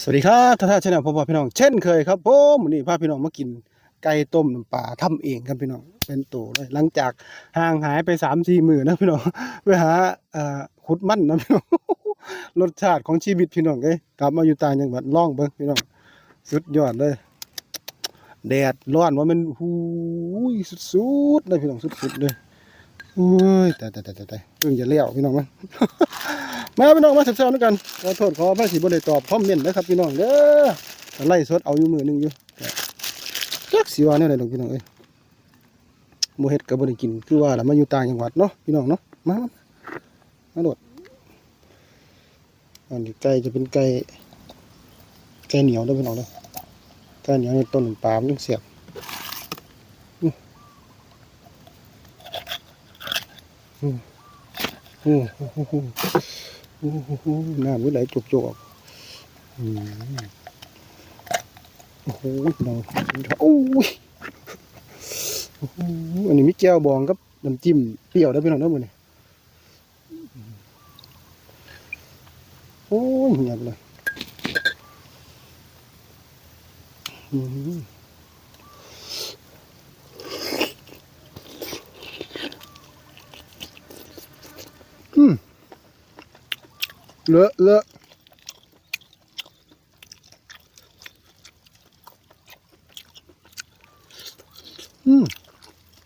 สวัสดีครับท่าท่านชนะพ่อพ่อพี่น้อง เช่นเคยครับผมวันนี้พาพี่น้องมากินไก่ต้มน้ำปลาทำเองครับพี่น้องเป็นตัวเลยหลังจากห่างหายไปสามสี่มือนะพี่น้องไปหาเอ่อขุดมั่นนะพี่น้องรสชาติของชีวิตพี่น้องเอ้ยกลับมาอยู่ต่างจังหวัดล่องเบิ่งพี่น้องสุดยอดเลย แดดร้อนว่ามันหูยสุดๆเลยพี่น้องสุดๆเลยโอ้ยแต่แต่แต่แต่แต่เพิ่งจะเลี้ยวพี่น้องมั้ง มาพี่น้องมาแซวๆด้วยกันขอโทษขอพระสิบ่ได้ตอบคอมเมนนะครับพี่น้องเด้อไล่สดเอาอยู่มือหนึ่งอยู่จักสิว่าแนวใดดอกพี่น้องเอ้ยบ่เฮ็ดก็บ่ได้กินคือว่าล่ะมาอยู่ต่างจังหวัดเนาะพี่น้องเนาะมามาโดดอันนี้ไก่จะเป็นไก่ไก่เหนียวเด้พี่น้องเด้อไก่เหนียวในต้นปลามนจังเสียบอื้ออื้ออื้ออื้อโอ้โห น้ำมันไหลจุกๆออกโอ้โหน้องโอ้ยอันนี้มีแจ่วบองกับน้ำจิ้มเปรี้ยวได้อพี่น้องเด้อมื้อนี้โอ้ยเงียบเลยอืม เลอะเลอะอืม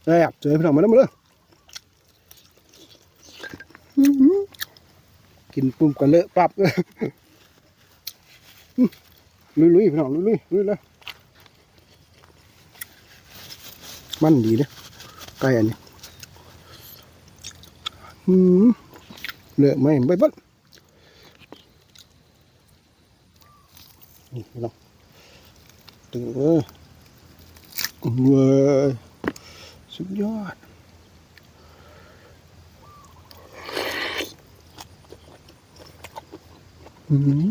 แซ่บเจอพี่น้องมาแล้วมาเลยกินปุ่มกันเลอะปรับเลยลุยลุยๆพี่น้องลุยลุยลุยเลยมันดีเนี่ยไก่อันนี้อืมเลอะไหมไปเบัด นี่พี่น้อง ตึงเว้ยเว้ยสุดยอดอืม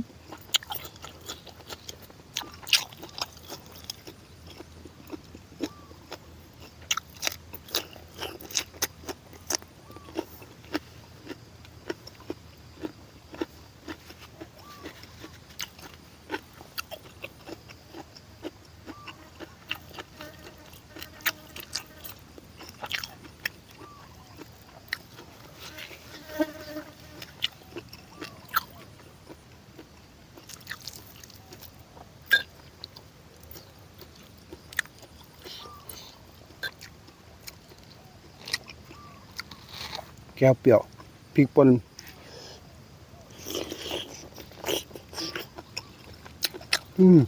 ก้วเปรี้ยวพริกป่นอืม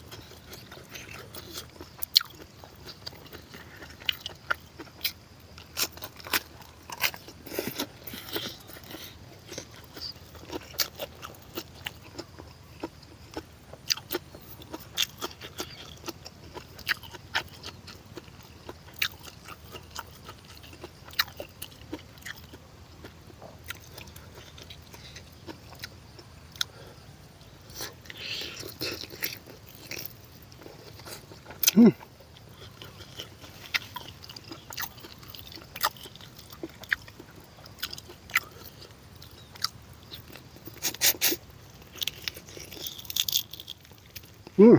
อืม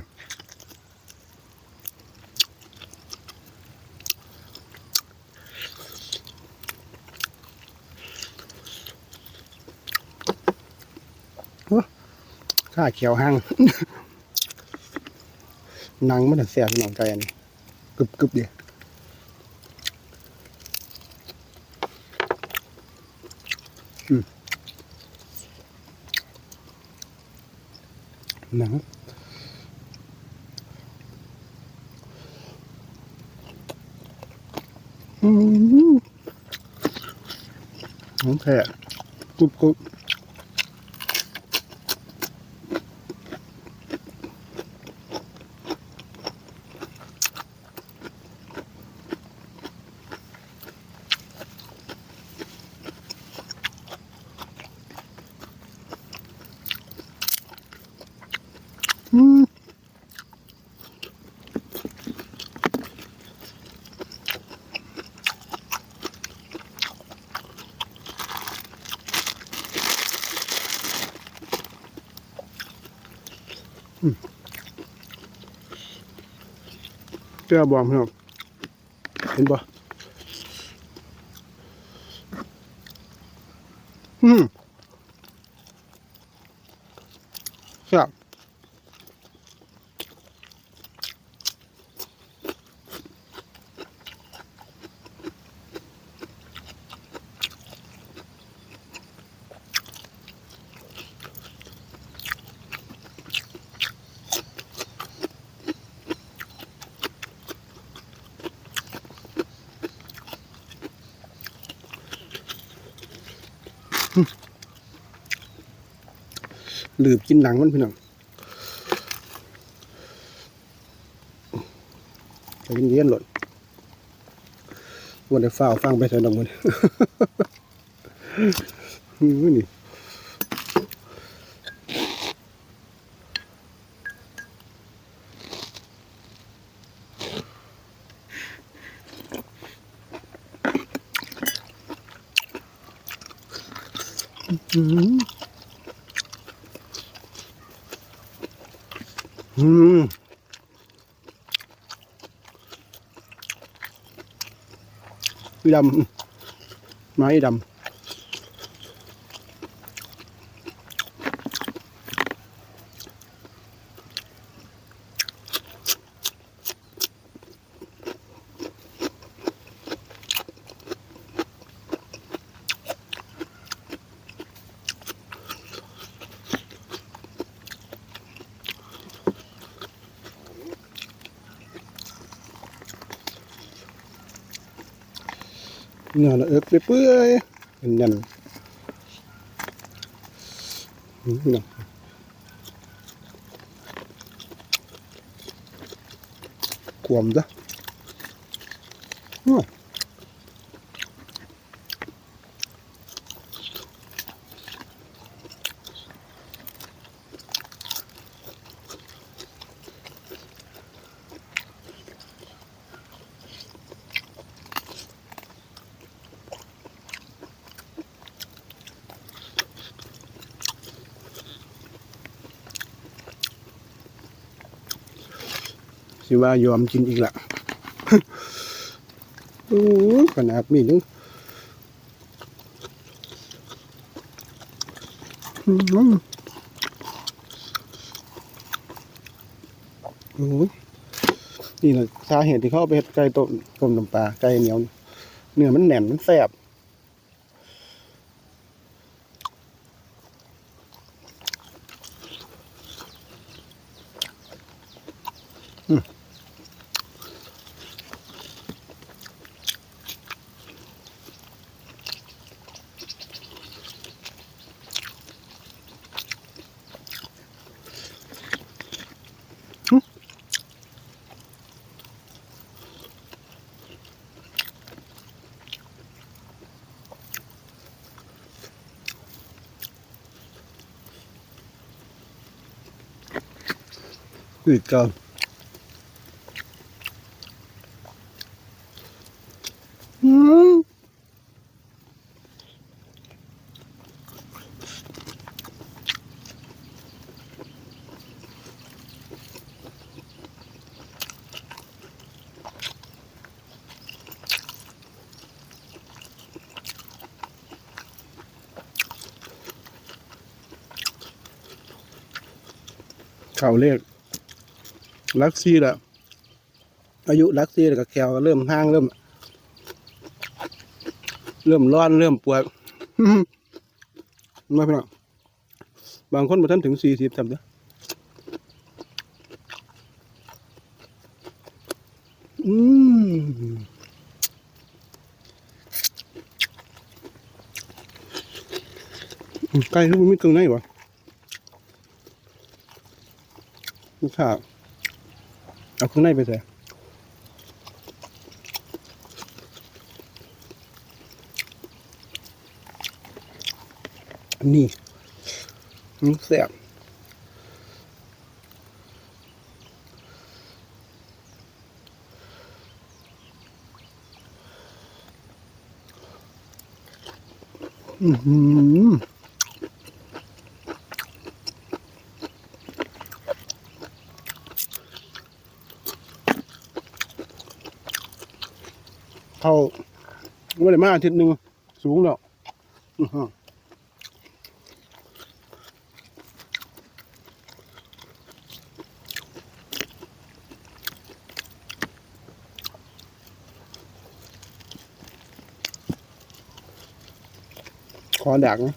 ข้าเขียวห้างนังมันน่ะแสบพี่น้องไก่นนี้กึบกึบเดียอืมหนัง อืมของแท้กรุบกรุบ เจ้าบอมครับเห็นปะ หลืบกินหนังมันพี่น้องไปกินเลี้ยนหล่นวันได้ฝ้าฟังไปเถอะน้องมันนี่อืม อืมดำไม้ดำ เนื้อละเอิกเปื่อยๆเป็นแน่นอืมน่ะกวมจ้ะ สิว่ายอมกินอีกละโอ้ขนาดมีนึงโอ้นี่แหละสาเหตุที่เขาเอาไปเฮ็ดไก่ต้มต้มน้ำปลาไก่เหนียว เนื้อมันแน่นมันแซ่บ อีกก่าอืมเข่าเลข ลักซี่ละอายุลักซี่แล้วก็แขวก็เริ่มห้างเริ่ม เริ่มร้อนเริ่มปวดมาพี่น้องบางคนมาทันถึงสี่สิบทำเด้ออืมไก่ทุกมันไม่เกินไหนวะลูกค้า เอาข้างในไปใส่นนี้อืมแซ่บอือ เขาไม่ได้มาอาทิตย์หนึ่งสูงแล้วอื้อหือขอดักนะ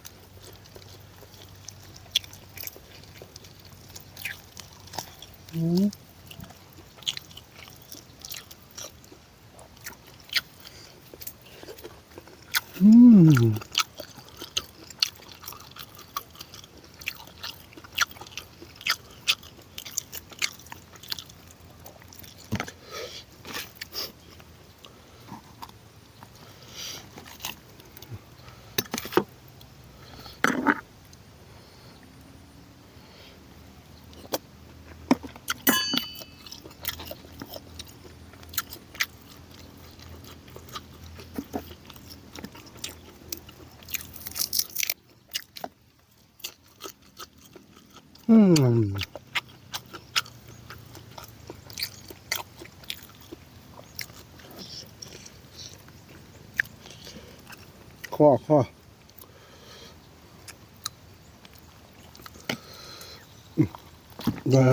อืมอืมอืมข้ อข้อว้า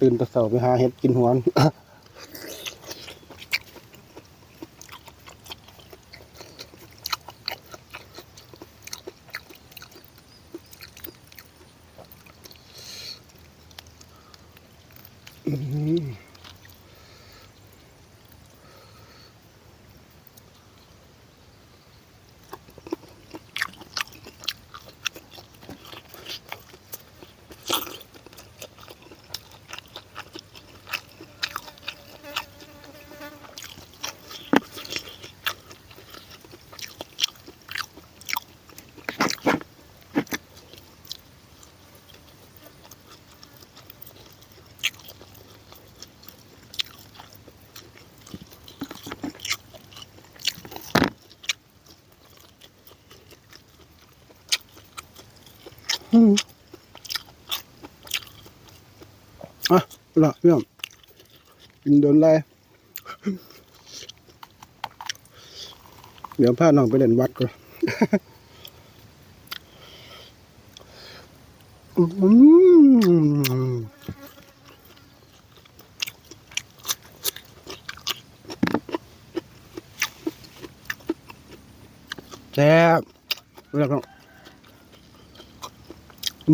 ตื่นตะเสาไปหาเห็ดกินหัวน อืมอืม อะละเรื่องกินโดนไล่เดี๋ยวพาน้องไปเล่นวัดก่อนอืมแซ่บเรื่องของ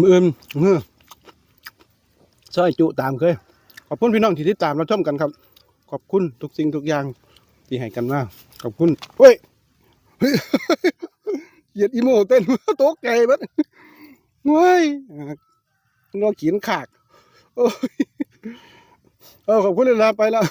มืออื่นมือ ซอยจุตามเคย ขอบคุณพี่น้องที่ติดตามเราชมกันครับ ขอบคุณทุกสิ่งทุกอย่างที่ให้กันมาขอบคุณเฮ้ยเฮ้ยเหยียดอีโมเต้นตกใจบัดเฮ้ยนอขีนขากโอ้ยเออขอบคุณเลยลาไปแล้ว